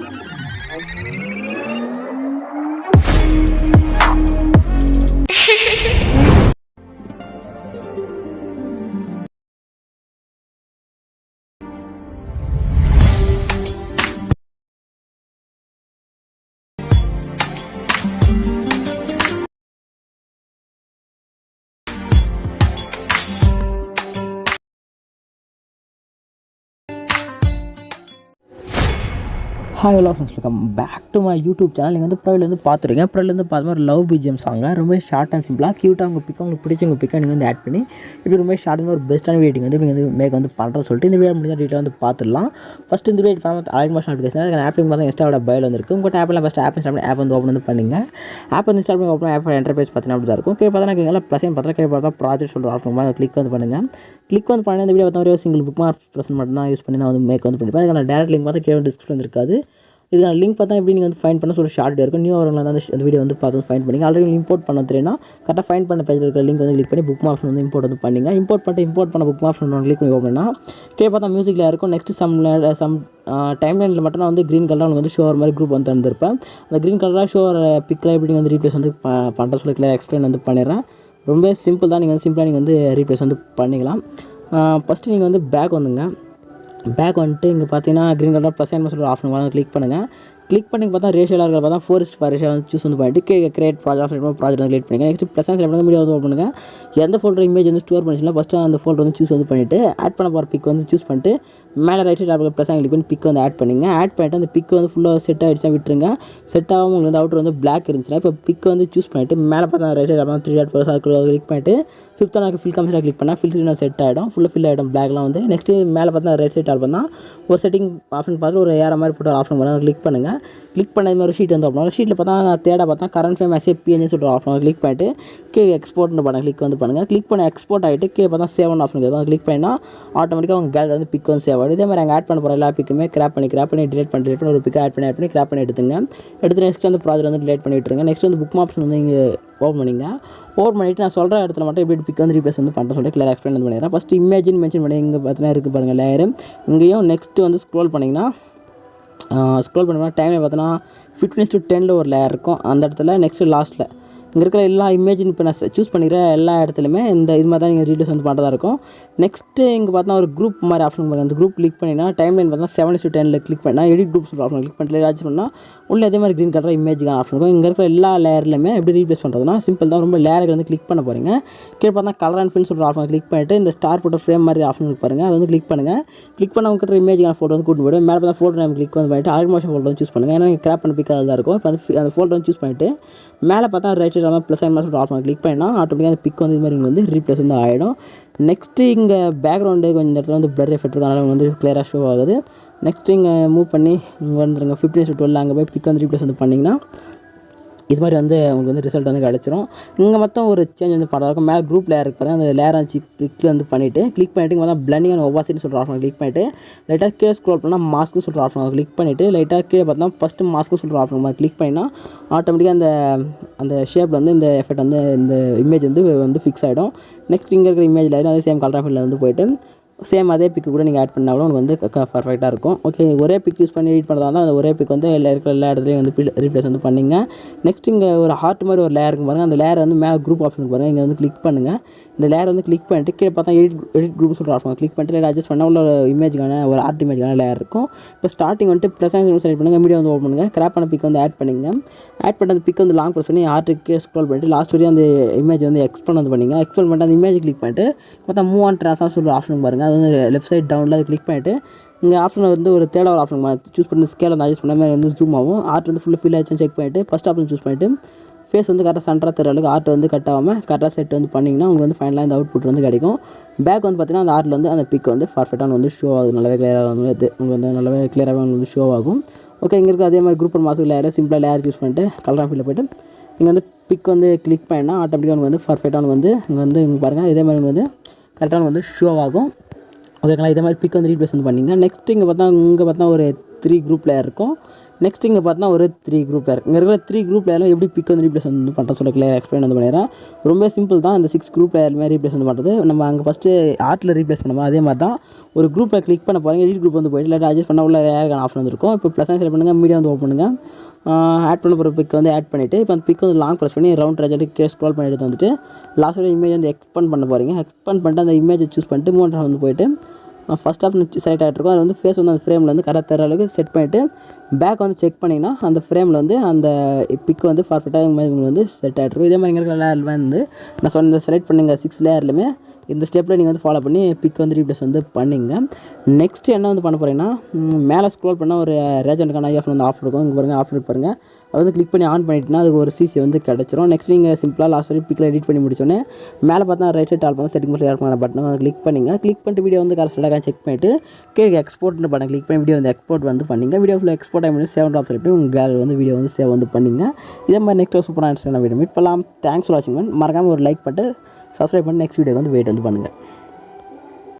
Música hi hello friends welcome back to my YouTube channel நீங்கள் வந்து ப்ரைவிலேருந்து பார்த்துருக்கீங்க. ப்ரைவிலேருந்து பார்த்த மாதிரி லவ் பிஜிஎம் சாங்க ரொம்ப ஷார்ட் அண்ட் சிம்பிளாக க்யூட்டாக உங்கள் பிக்கை உங்களுக்கு பிடிச்சவங்க பிக்கை நீங்கள் வந்து ஆட் பண்ணி இப்படி ரொம்ப ஷார்ட்டாக ஒரு பெஸ்ட்டான வீடியோ வந்து நீங்கள் வந்து மேக் வந்து பண்ணுற சொல்லிட்டு இந்த வீடியோ முடிஞ்ச டீட்டெயில் வந்து பார்த்துடலாம். ஃபஸ்ட் இந்த வீடியோ பார்த்து அலைன் மாஷன் அப்ளிகேஷன் அதுக்கு ஆப்பிங் பார்த்தா இன்ஸ்டாவோட பயில் வந்துருக்கு உங்கள் ஆப்பில் ஃபஸ்ட் ஆப் இன்ஸ்டால் ஆப் வந்து ஓப்பன் வந்து பண்ணுங்க. ஆப் வந்து இன்ஸ்டால் பண்ணி ஓப்பன் ஆப் என்டர்பிரைஸ் பார்த்தீங்கன்னா அப்படி தான் இருக்கும். கீழே பார்த்தா எனக்கு ப்ளஸ் பார்த்தா கீழே பார்த்தா ப்ராஜெக்ட் சொல்கிற ஆப்ஷன் கிளிக் வந்து பண்ணுங்கள் கிளிக் வந்து பண்ணி அந்த வீடியோ பார்த்தா ஒரே சிங்கிள் புக் மார்க் ப்ரெஸ் மட்டும் தான் யூஸ் பண்ணி நான் வந்து மேக் வந்து பண்ணிப்பேன். அதுக்கான டேரக்ட் லிங்க் பார்த்தா கீழே டிஸ்கிரிப்ஷன் இருக்காது. இதுக்கான லிங்க் பார்த்தா எப்படி நீங்கள் வந்து ஃபைன் பண்ண சொல்லி ஷார்ட் இருக்கும். நியூ வரவங்க வந்து அந்த வீடியோ வந்து பார்த்து ஃபைன் பண்ணிங்க. ஆல்ரெடி இம்போர்ட் பண்ண தெரியும்னா கரெக்டாக ஃபைன் பண்ண பேஜில் இருக்கிற லிங்க் வந்து கிளிக் பண்ணி புக் ஆப்ஷன் வந்து இம்போர்ட் வந்து பண்ணிங்க. இம்போர்ட் பண்ணிட்டு இம்போர்ட் பண்ண புக் ஆப்ஷன் ஒன்று கிளிக் பண்ணி ஓப்பனா கே பார்த்தா மியூசிக்கில் இருக்கும். நெக்ஸ்ட் சம் சம் டைம் லைனில் மட்டும் நான் வந்து க்ரீன் கலராக உங்களுக்கு வந்து ஷோ ஆகிற மாதிரி குரூப் வந்து தந்திருப்பேன் அந்த க்ரீன் கலராக ஷோ பிக்கில் எப்படி வந்து ரீப்ளேஸ் வந்து பண்ணுற சொல்லி எக்ஸ்பிளைன் வந்து பண்ணிடுறேன். ரொம்ப சிம்பிள் தான். நீங்கள் வந்து சிம்பிளாக நீங்கள் வந்து ரீப்ளேஸ் வந்து பண்ணிக்கலாம். ஃபஸ்ட்டு நீங்கள் வந்து பேக் வந்துங்க. பேக் வந்துட்டு இங்கே பார்த்தீங்கன்னா க்ரீன் கலர் ப்ளஸ் அண்ட் சொல்கிற ஆப்ஷன் வந்து கிளிக் பண்ணுங்கள் கிளிக் பண்ணி பார்த்தா ரேஷியோவில் இருக்கிற பார்த்தா four is to five ratio வந்து சூஸ் வந்து பண்ணிட்டு கிரியேட் ப்ராஜெக்ட் ப்ராஜெக்ட் வந்து கிரியேட் பண்ணுங்க. நெக்ஸ்ட் ப்ளஸ் செலக்ட் மீடியா வந்து ஓப்பன் பண்ணுங்க. எந்த ஃபோல்டர் இமேஜ் வந்து ஸ்டோர் பண்ணிச்சுன்னா ஃபஸ்ட்டு அந்த ஃபோல்டர் வந்து சூஸ் வந்து பண்ணிவிட்டு ஆட் பண்ண போகிற பிக் வந்து சூஸ் பண்ணிட்டு மேலே ரைட் சைட் அப்படியே ப்ளஸ் கிளிக் பண்ணி பிக் வந்து ஆட் பண்ணுங்க. ஆட் பண்ணிட்டு அந்த பிக் வந்து ஃபுல்லாக செட் ஆகிடுச்சா விட்டுருங்க. செட் ஆகாமல் உங்களுக்கு வந்து அவுட்டர் வந்து பிளாக் இருந்துச்சுன்னா இப்போ பிக் வந்து சூஸ் பண்ணிவிட்டு மேலே பார்த்தா ரைட் சைட் அப்புறம் three dot four circle click பண்ணிட்டு ஃபிஃப்த்தாக நான் ஃபில் கம்ஸில் கிளிக் பண்ணால் ஃபில் ஸ்க்ரீன் செட் ஆகிடும் ஃபுல்லாக ஃபில் ஆகிடும் பிளாக்லாம் வந்து நெக்ஸ்ட்டு மேலே பார்த்தா ரைட் சைட் ஆல் பண்ணால் ஒரு செட்டிங் ஆப்ஷன் பார்த்து ஒரு ஏற மாதிரி போட்டு ஒரு ஆப்ஷன் பண்ணால் கிளிக் பண்ணுங்கள் கிளிக் பண்ண மாதிரி ஷீட் வந்து ஓப்பன் ஷீட்டில் பார்த்தா தேட பார்த்தா கரண்ட் ஃபேம் எஸ்ஏ பிஎன்ஜி சொல்கிற ஆப்ஷன் கிளிக் பண்ணிட்டு கீழே எக்ஸ்போர்ட்னு பண்ண கிளிக் வந்து பண்ணுங்கள் கிளிக் பண்ண எக்ஸ்போர்ட் ஆகிட்டு கீழே பார்த்தா சேவன் ஆப்ஷன் இருக்கும் கிளிக் பண்ணினா ஆட்டோமேட்டிக்காக உங்கள் கேலரி வந்து பிக் வந்து சேவ் ஆகிடும் இதே மாதிரி அங்கே ஆட் பண்ண போகிற எல்லா பிக்குமே கிராப் பண்ணி கிராப் பண்ணி டிலேட் பண்ணி டிலேட் பண்ணி ஒரு பிக் ஆட் பண்ணி ஆட் பண்ணி கிராப் பண்ணி எடுத்துங்க. எடுத்து நெக்ஸ்ட் வந்து ப்ராஜெக்ட் வந்து டிலேட் பண்ணிவிட்டுருங்க நெக்ஸ்ட் வந்து புக் ஆப்ஷன் வந்து இங்கே ஓப்பன் பண்ணிங்க. ஓப்பன் பண்ணிவிட்டு நான் சொல்கிற இடத்துல மட்டும் எப்படி பிக் வந்து ரீப்ளேஸ் வந்து பண்ணுற சொல்லி கிளியர் எக்ஸ்பிளைன் வந்து பண்ணிடுறேன். ஃபஸ்ட்டு இமேஜின் மென்ஷன் பண்ணி இங்கே பார்த்தீங்கன்னா இருக்குது பாருங்கள் லேயரு இங்கேயும் நெக்ஸ்ட்டு வந்து ஸ்க்ரோல் பண்ணிங்கன்னா ஸ்க்ரோல் பண்ணோம்னா டைமில் பார்த்தோன்னா ஃபிட்னஸ் டு டெனில் ஒரு லேயர் இருக்கும். அந்த இடத்துல நெக்ஸ்ட்டு லாஸ்ட்டில் இங்கே இருக்கிற எல்லா இமேஜின் இப்போ நான் சூஸ் பண்ணிக்கிற எல்லா இடத்துலையுமே இந்த இது மாதிரி தான் நீங்கள் ரீல்ஸ் வந்து பண்ணுறதா இருக்கும். நெக்ஸ்ட்டு இங்கே பார்த்தா ஒரு குரூப் மாதிரி ஆப்ஷன் பாருங்கள் அந்த குரூப் கிளிக் பண்ணினா டைம் லைன் பார்த்தா செவன் டூ டெனில் கிளிக் பண்ணால் எடிட் குரூப்ஸ் ஆப்ஷன் கிளிக் பண்ணி ஏதாச்சும் பண்ணால் உள்ள அதே மாதிரி க்ரீன் கலர் இமேஜுக்கான ஆப்ஷன் இருக்கும். இங்கே இருக்கிற எல்லா லேயர்லையுமே எப்படி ரீப்ளேஸ் பண்ணுறதுனா சிம்பிள் தான். ரொம்ப லேயருக்கு வந்து கிளிக் பண்ண போகிறீங்க கீழே பார்த்தா கலர் அண்ட் ஃபில் சொல்கிற ஆப்ஷன் கிளிக் பண்ணிட்டு இந்த ஸ்டார் போட்ட ஃப்ரேம் மாதிரி ஆப்ஷன் பாருங்கள் அதை வந்து கிளிக் பண்ணுங்கள் கிளிக் பண்ண உங்கள்கிட்ட இமேஜுக்கான ஃபோட்டோ வந்து கூட்டு போய்ட்டு மேலே பார்த்தா ஃபோட்டோ நேம் கிளிக் வந்து பண்ணிட்டு ஆல்மோஷன் ஃபோட்டோ வந்து சூஸ் பண்ணுங்கள் ஏன்னா கிராப் பண்ண பிக்காக தான் இருக்கும். இப்போ அந்த அந்த ஃபோட்டோ வந்து சூஸ் பண்ணிட்டு மேலே பார்த்தா ரைட் சைட் மாதிரி ப்ளஸ் அண்ட் சொல்லிட்டு ஆப்ஷன் கிளிக் பண்ணால் ஆட்டோமேட்டிக்காக அந்த பிக் வந்து இது மாதிரி வந்து ரீப்ளேஸ் வந்து ஆகிடும் நெக்ஸ்ட்டு இங்கே பேக்ரவுண்டு கொஞ்சம் இடத்துல வந்து பெர் எஃபெக்ட் இருக்கும் அதனால் வந்து கிளியராக ஷோ ஆகுது. நெக்ஸ்ட்டு இங்கே மூவ் பண்ணி இங்கே வந்துருங்க. ஃபிஃப்டின் டு டுவெல் அங்கே போய் பிக் வந்து ரீப்ளேஸ் வந்து பண்ணிங்கன்னா இது மாதிரி வந்து உங்களுக்கு வந்து ரிசல்ட் வந்து கிடச்சிரும். இங்கே மொத்தம் ஒரு சேஞ்ச் வந்து பண்ணுறா இருக்கும் மேலே குரூப் லேயர் இருக்கு அந்த லேயர் ஆச்சு கிளிக் வந்து பண்ணிவிட்டு கிளிக் பண்ணிவிட்டு இங்கே வந்து பிளண்டிங் அண்ட் ஒவாசிட்டி சொல்கிற ஆப்ஷன் கிளிக் பண்ணிவிட்டு லைட்டாக கீழே ஸ்க்ரோல் பண்ணால் மாஸ்க்கு சொல்கிற ஆப்ஷன் கிளிக் பண்ணிவிட்டு லைட்டாக கீழே பார்த்தா ஃபஸ்ட்டு மாஸ்க்கு சொல்கிற ஆப்ஷன் கிளிக் பண்ணினா ஆட்டோமேட்டிக்காக அந்த அந்த ஷேப்பில் வந்து இந்த எஃபெக்ட் வந்து இந்த இமேஜ் வந்து வந்து ஃபிக்ஸ் ஆகிடும் நெக்ஸ்ட் இங்கே இருக்கிற இமேஜில் அதே சேம் கலர் ஃபீல்டில் வந்து போயிட்டு சேம் அதே பிக்கு கூட நீங்கள் ஆட் பண்ணாலும் உங்களுக்கு வந்து பர்ஃபெக்டாக இருக்கும். ஓகே ஒரே பிக் யூஸ் பண்ணி எடிட் பண்ணுறதா தான் அந்த ஒரே பிக் வந்து எல்லா இருக்கிற எல்லா இடத்துலையும் வந்து ரீப்ளேஸ் வந்து பண்ணிங்க. நெக்ஸ்ட் இங்கே ஒரு ஹார்ட் மாதிரி ஒரு லேயர் இருக்கும் பாருங்கள் அந்த லேயர் வந்து மேலே குரூப் ஆப்ஷன் பாருங்கள் இங்கே வந்து கிளிக் பண்ணுங்கள் இந்த லேயர் வந்து கிளிக் பண்ணிட்டு கீழே பார்த்தா எடிட் எடிட் குரூப் சொல்கிற ஆப்ஷன் கிளிக் பண்ணிட்டு அட்ஜஸ்ட் பண்ணால் உள்ள இமேஜ்க்கான ஒரு ஆர்ட் இமேஜ்க்கான லேயர் இருக்கும். இப்போ ஸ்டார்டிங் வந்துட்டு ப்ரெசன்ஸ் செலக்ட் பண்ணுங்கள் மீடியா வந்து ஓப்பன் பண்ணுங்கள் கிராப் பண்ண பிக் வந்து ஆட் பண்ணிங்க. ஆட் பண்ண அந்த பிக் வந்து லாங் ப்ரெஸ் பண்ணி ஆர்ட்டுக்கு ஸ்க்ரோல் பண்ணிட்டு லாஸ்ட் வரையும் அந்த இமேஜ் வந்து எக்ஸ்பெண்ட் வந்து பண்ணிங்க. எக்ஸ்பெண்ட் பண்ணிட்டு அந்த இமேஜ் கிளிக் பண்ணிட்டு பார்த்தா மூவ் ஆன் ட்ரான்ஸ்ஃபார் சொல்கிற ஆப்ஷன் பாருங்கள் அது வந்து லெஃப்ட் சைட் டவுனில் அதை கிளிக் பண்ணிவிட்டு இங்கே ஆப்ஷனில் வந்து ஒரு தேர்ட் ஒரு ஆப்ஷன் சூஸ் பண்ணி ஸ்கேல் வந்து அட்ஜஸ்ட் பண்ண மாதிரி வந்து ஜூம் ஆகும். ஆர்ட் வந்து ஃபுல்லாக ஃபில் ஆச்சுன்னு செக் பண்ணிவிட்டு ஃபஸ்ட் ஆப்ஷன் சூஸ் பண்ணிவிட்டு ஃபேஸ் வந்து கரெக்டாக சென்டராக தெரிய அளவுக்கு ஆர்ட் வந்து கட் ஆகாமல் கரெக்டாக செட் வந்து பண்ணிங்கன்னா உங்களுக்கு வந்து ஃபைனலாக இந்த அவுட்புட் வந்து கிடைக்கும். பேக் வந்து பார்த்தீங்கன்னா அந்த ஆர்ட்டில் வந்து அந்த பிக் வந்து பர்ஃபெக்டாக வந்து ஷோ ஆகுது. நல்லாவே கிளியராக வந்து உங்களுக்கு வந்து நல்லாவே கிளியராகவே வந்து ஷோ ஆகும். ஓகே இங்கே இருக்க அதே மாதிரி குரூப் மாதம் லேயர் சிம்பிளாக லேயர் சூஸ் பண்ணிட்டு கலர் ஃபீல்டில் போய்ட்டு இங்கே வந்து பிக் வந்து கிளிக் பண்ணினா ஆட்டோமேட்டிக்காக உங்களுக்கு வந்து பர்ஃபெக்டாக வந்து இங்கே வந்து இங்கே பாருங்கள் இதே மாதிரி வந்து கரெக்டாக வந்து ஷோ ஆகும். ஓகேங்களா இதே மாதிரி பிக் வந்து ரீப்ளேஸ் வந்து பண்ணிங்க. நெக்ஸ்ட் இங்கே பார்த்தா இங்கே பார்த்தா ஒரு த்ரீ குரூப் பிளேயர் இருக்கும். நெக்ஸ்ட் இங்கே பார்த்தா ஒரு த்ரீ குரூப் பிளேயர் இங்கே இருக்கிற த்ரீ குரூப் லேயரில் எப்படி பிக் வந்து ரீப்ளேஸ் வந்து பண்ணுற சொல்ல கிளியர் எக்ஸ்பிளைன் வந்து பண்ணிடுறேன். ரொம்ப சிம்பிள் தான். இந்த சிக்ஸ் குரூப் பிளேயர் மாதிரி ரீப்ளேஸ் வந்து பண்ணுறது நம்ம அங்கே ஃபஸ்ட்டு ஆர்ட்டில் ரீப்ளேஸ் பண்ணுவோம். அதே மாதிரி தான் ஒரு குரூப்பில் கிளிக் பண்ண போகிறீங்க எடிட் குரூப் வந்து போயிட்டு இல்லை அட்ஜஸ்ட் பண்ண உள்ள ரேருக்கான ஆப்ஷன் வந்துருக்கும் இப்போ ப்ளஸ் செலக்ட் பண்ணுங்கள் மீடியா வந்து ஓப்பன் பண்ணுங்கள் ஆட் பண்ண போகிற பிக் வந்து ஆட் பண்ணிவிட்டு இப்போ அந்த பிக் வந்து லாங் ப்ரெஸ் பண்ணி ரவுண்ட் ரேஜெட்டு கே ஸ்க்ரோல் பண்ணி எடுத்து வந்துட்டு லாஸ்ட் இமேஜ் வந்து எக்ஸ்பேண்ட் பண்ண போகிறீங்க எக்ஸ்பேண்ட் பண்ணிட்டு அந்த இமேஜை சூஸ் பண்ணிட்டு மூணு வந்து போயிட்டு ஃபஸ்ட் ஆப் செலக்ட் ஆகிட்ருக்கும் அது வந்து ஃபேஸ் வந்து அந்த ஃப்ரேமில் வந்து கரெக்டாக தர அளவுக்கு செட் பண்ணிவிட்டு பேக் வந்து செக் பண்ணிங்கன்னா அந்த ஃப்ரேமில் வந்து அந்த பிக் வந்து பர்ஃபெக்டாக உங்களுக்கு வந்து செட் ஆகிட்ருக்கும் இதே மாதிரி எங்களுக்கு இருக்கிற லேயர் வந்து நான் சொன்ன செலக்ட் பண்ணுங்கள் சிக்ஸ் லேயர்லையுமே இந்த ஸ்டெப்பில் நீங்கள் வந்து ஃபாலோ பண்ணி பிக் வந்து ரீப்ளேஸ் வந்து பண்ணிங்க. நெக்ஸ்ட்டு என்ன வந்து பண்ண போகிறீங்கன்னா மேலே ஸ்க்ரோல் பண்ணால் ஒரு ரேஜனுக்கான ஐஎஃப் வந்து ஆஃப் இருக்கும். இங்கே பாருங்கள் ஆஃப் பாருங்கள் அது வந்து கிளிக் பண்ணி ஆன் பண்ணிட்டுனா அதுக்கு ஒரு சிசி வந்து கிடச்சிரும். நெக்ஸ்ட் நீங்கள் சிம்பிளாக லாஸ்ட் வரைக்கும் பிக்கில் எடிட் பண்ணி முடிச்சோன்னே மேலே பார்த்தா ரைட் சைட் ஆல் பண்ணால் செட்டிங் பண்ணி ஏர் பண்ண பட்டன் வந்து கிளிக் பண்ணுங்கள் கிளிக் பண்ணிட்டு வீடியோ வந்து கரெக்டாக செக் பண்ணிட்டு கீழே எக்ஸ்போர்ட்னு பட்டன் கிளிக் பண்ணி வீடியோ வந்து எக்ஸ்போர்ட் வந்து பண்ணிங்க. வீடியோ ஃபுல்லாக எக்ஸ்போர்ட் ஆகி பண்ணி சேவ் ஆஃப் பண்ணி உங்கள் கேலரி வந்து வீடியோ வந்து சேவ் வந்து பண்ணிங்க. இதே மாதிரி நெக்ஸ்ட் சூப்பரான வீடியோ மீட் பண்ணலாம். தேங்க்ஸ் ஃபார் வாட்சிங் மறக்காமல் ஒரு லைக் பண்ணிட்டு சப்ஸ்கிரைப் பண்ணி நெக்ஸ்ட் வீடியோக்கு வந்து வெயிட் வந்து பண்ணுங்கள்